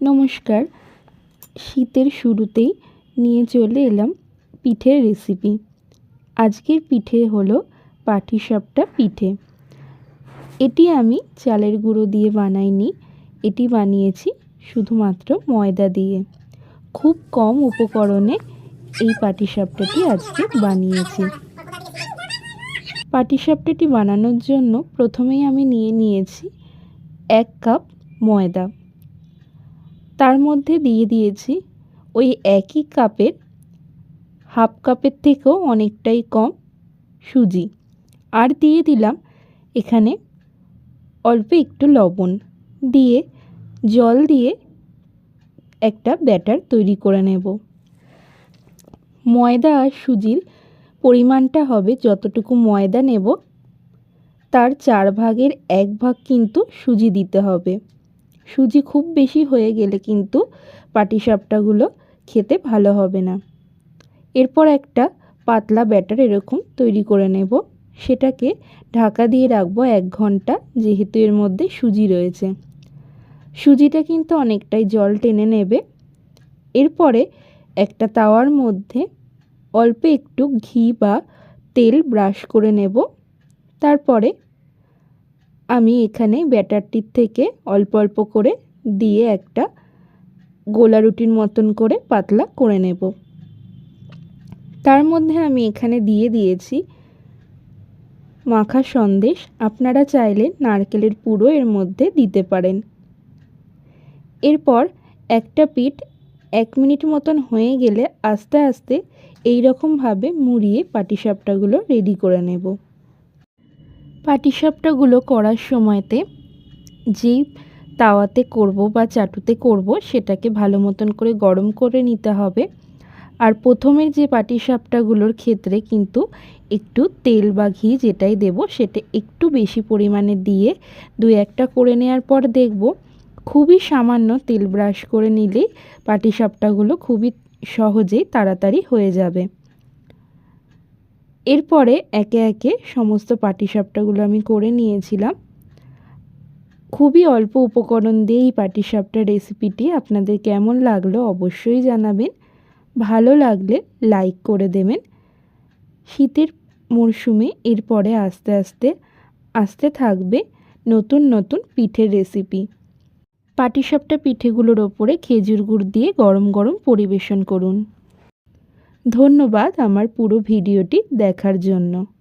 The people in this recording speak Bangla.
নমস্কার। শীতের শুরুতেই নিয়ে চলে এলাম পিঠের রেসিপি আজকের পিঠে হলো পাটিসাপটা পিঠে। এটি আমি চালের গুঁড়ো দিয়ে বানাইনি। এটি বানিয়েছি শুধুমাত্র ময়দা দিয়ে। খুব কম উপকরণে এই পাটিসাপটাটি আজকে বানিয়েছি। পাটিসাপটাটি বানানোর জন্য প্রথমেই আমি নিয়ে নিয়েছি এক কাপ ময়দা। তার মধ্যে দিয়ে দিয়েছি ওই একই কাপের, হাফ কাপের থেকেও অনেকটাই কম সুজি। আর দিয়ে দিলাম এখানে অল্প একটু লবণ দিয়ে, জল দিয়ে একটা ব্যাটার তৈরি করে নেব। ময়দা আর সুজির পরিমাণটা হবে যতটুকু ময়দা নেব, তার চার ভাগের এক ভাগ কিন্তু সুজি দিতে হবে। সুজি খুব বেশি হয়ে গেলে কিন্তু পাটিসাপটাগুলো খেতে ভালো হবে না। এরপর একটা পাতলা ব্যাটার এরকম তৈরি করে নেব। সেটাকে ঢাকা দিয়ে রাখব এক ঘণ্টা, যেহেতু এর মধ্যে সুজি রয়েছে। সুজিটা কিন্তু অনেকটাই জল টেনে নেবে। এরপরে একটা তাওয়ার মধ্যে অল্প একটু ঘি বা তেল ব্রাশ করে নেব। তারপরে আমি এখানে ব্যাটারটির থেকে অল্প অল্প করে দিয়ে একটা গোলা রুটির মতন করে পাতলা করে নেব। তার মধ্যে আমি এখানে দিয়ে দিয়েছি মাখা সন্দেশ। আপনারা চাইলে নারকেলের পুরো এর মধ্যে দিতে পারেন। এরপর একটা পিঠ এক মিনিট মতন হয়ে গেলে আস্তে আস্তে এই রকমভাবে মুড়িয়ে পাটিসাপটাগুলো রেডি করে নেব। পাটিসাপটাগুলো করার সময়তে যেই তাওয়াতে করব বা চাটুতে করব সেটাকে ভালো মতন করে গরম করে নিতে হবে। আর প্রথমের যে পাটিসাপটাগুলোর ক্ষেত্রে কিন্তু একটু তেল বা ঘি যেটাই দেব সেটা একটু বেশি পরিমাণে দিয়ে দু একটা করে নেওয়ার পর দেখব। খুবই সামান্য তেল ব্রাশ করে নিলেই পাটিসাপটাগুলো খুবই সহজেই তাড়াতাড়ি হয়ে যাবে। এরপরে একে একে সমস্ত পাটিসাপটাগুলো আমি করে নিয়েছিলাম। খুবই অল্প উপকরণ দিয়ে এই পাটিসাপটা রেসিপিটি আপনাদের কেমন লাগল অবশ্যই জানাবেন। ভালো লাগলে লাইক করে দেবেন। শীতের মরশুমে এরপরে আস্তে আস্তে, আসতে থাকবে নতুন নতুন পিঠের রেসিপি। পাটিসাপটা পিঠেগুলোর ওপরে খেজুর গুড় দিয়ে গরম গরম পরিবেশন করুন। ধন্যবাদ আমার পুরো ভিডিওটি দেখার জন্য।